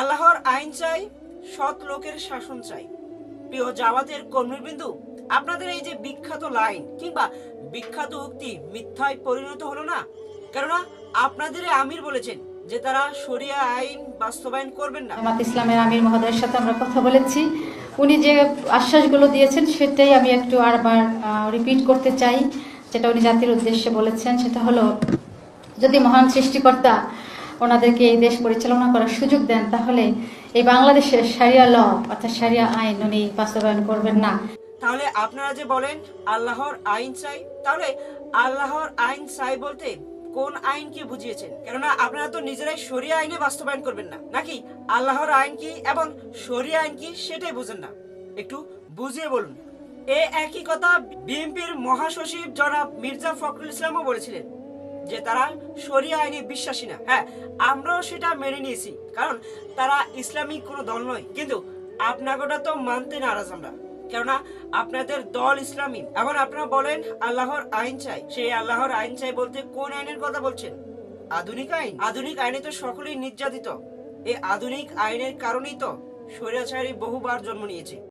আল্লাহর আইন চাই, সৎ লোকের শাসন চাই। প্রিয় জামাতের কর্মীবৃন্দু, আপনাদের এই যে বিখ্যাত লাইন কিংবা বিখ্যাত উক্তি মিথ্যায় পরিণত হলো না? কেননা আপনাদের আমির বলেছেন যে তারা শরিয়া আইন বাস্তবায়ন করবেন না। জামাত ইসলামের আমির মহোদয়ের সাথে আমরা কথা বলেছি। উনি যে আশ্বাসগুলো দিয়েছেন সেটাই আমি একটু আরবার রিপিট করতে চাই। যেটা উনি জাতির উদ্দেশ্যে বলেছেন, সেটা হলো, যদি মহান সৃষ্টিকর্তা ওনাদেরকে এই দেশ পরিচালনা করার সুযোগ দেন, তাহলে এই বাংলাদেশের সারিয়া ল, অর্থাৎ সারিয়া আইন, উনি বাস্তবায়ন করবেন না। তাহলে আপনারা যে বলেন আল্লাহর আইন চাই, তাহলে আল্লাহর আইন চাই বলতে কোন আইন আইনকে বুঝিয়েছেন? কেননা আপনারা তো নিজেরাই শরিয়া আইনে বাস্তবায়ন করবেন না, নাকি? আল্লাহর আইন কি এবং শরিয়া আইন কি সেটাই বুঝেন না। একটু বুঝিয়ে বলুন। এ একই কথা বিএনপির মহাসচিব জনাব মির্জা ফখরুল ইসলামও বলেছিলেন। যে তারা শরিয়া আইনে বিশ্বাসী না। হ্যাঁ আমরাও সেটা মেনে নিয়েছি। কারণ তারা ইসলামিক কোনো দল নয়। কিন্তু আপনাগোটা তো মানতে নারাজ আমরা। কেননা আপনাদের দল ইসলামী। এখন আপনারা বলেন আল্লাহর আইন চাই। সেই আল্লাহর আইন চাই বলতে কোন আইনের কথা বলছেন? আধুনিক আইন? আধুনিক আইনে তো সকলেই নির্যাতিত। এই আধুনিক আইনের কারণেই তো স্বৈরাচারী বহুবার জন্ম নিয়েছে।